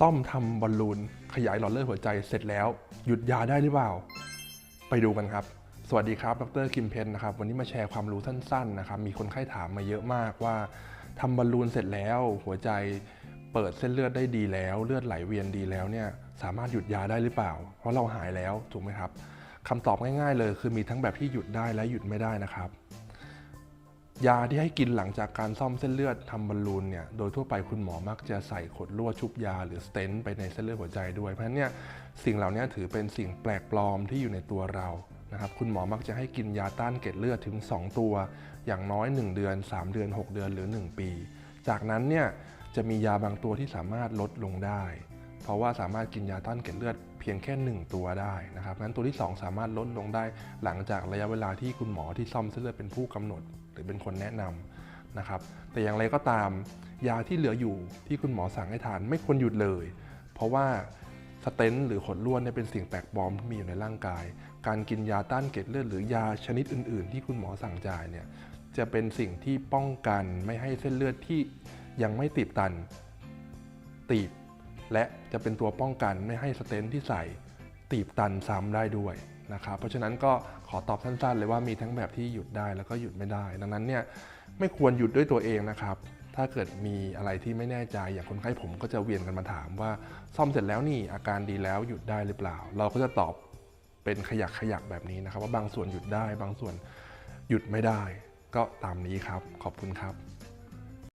ซ่อมทำบอลลูน ขยายหลอดเลือดหัวใจเสร็จแล้ว หยุดยาได้หรือเปล่า ไปดูกันครับ สวัสดีครับ ดรคิมเพนนะครับ วันนี้มาแชร์ความรู้สั้นๆนะครับ มีคนไข้ถามมาเยอะมากว่าทำบอลลูนเสร็จแล้ว หัวใจเปิดเส้นเลือดได้ดีแล้ว เลือดไหลเวียนดีแล้วเนี่ย สามารถหยุดยาได้หรือเปล่า เพราะเราหายแล้ว ถูกไหมครับคำตอบง่ายๆเลย คือมีทั้งแบบที่หยุดได้และหยุดไม่ได้นะครับ ยาที่ให้กินหลังจากการซ่อมเส้นเลือดทำบอลลูนเนี่ยโดยทั่วไปคุณหมอมักจะใส่ขดลวดชุบยาหรือสเตนต์ไปในเส้นเลือดหัวใจด้วย เพราะฉะนั้นเนี่ยสิ่งเหล่านี้ถือเป็นสิ่งแปลกปลอมที่อยู่ในตัวเรานะครับคุณหมอมักจะให้กินยาต้านเกล็ดเลือดถึง 2 ตัว อย่างน้อย 1 เดือน 3 เดือน 6 เดือนหรือ 1 ปี จากนั้นเนี่ยจะมียาบางตัวที่สามารถลดลงได้ เพราะว่าสามารถกินยาต้านเกล็ดเลือดเพียงแค่ 1 ตัวได้นะครับงั้นตัวที่ 2 สามารถลดลงได้หลังจากระยะเวลาที่คุณหมอที่ซ่อมเส้นเลือดเป็นผู้กำหนด หรือเป็นคนแนะนำนะครับ แต่อย่างไรก็ตามยาที่เหลืออยู่ที่คุณหมอสั่งให้ทานไม่ควรหยุดเลย เพราะว่าสเตนหรือขดลวดเนี่ยเป็นสิ่งแปลกปลอมที่มีอยู่ในร่างกาย การกินยาต้านเกล็ดเลือดหรือยาชนิดอื่น ๆ ที่คุณหมอสั่งจ่ายเนี่ยจะเป็นสิ่งที่ป้องกันไม่ให้เส้นเลือดที่ยังไม่ตีบตันตีบ และจะเป็นตัวป้องกันไม่ให้สเตนที่ใส่ตีบตันซ้ำได้ด้วยนะครับ เพราะฉะนั้นก็ขอตอบสั้นๆ เลยว่ามีทั้งแบบที่หยุดได้แล้วก็หยุดไม่ได้ ดังนั้นเนี่ยไม่ควรหยุดด้วยตัวเองนะครับ ถ้าเกิดมีอะไรที่ไม่แน่ใจอย่างคนไข้ผมก็จะเวียนกันมาถามว่าซ่อมเสร็จแล้วนี่อาการดีแล้วหยุดได้หรือเปล่า เราก็จะตอบเป็นขยักขยักแบบนี้นะครับ ว่าบางส่วนหยุดได้ บางส่วนหยุดไม่ได้ ก็ตามนี้ครับ ขอบคุณครับ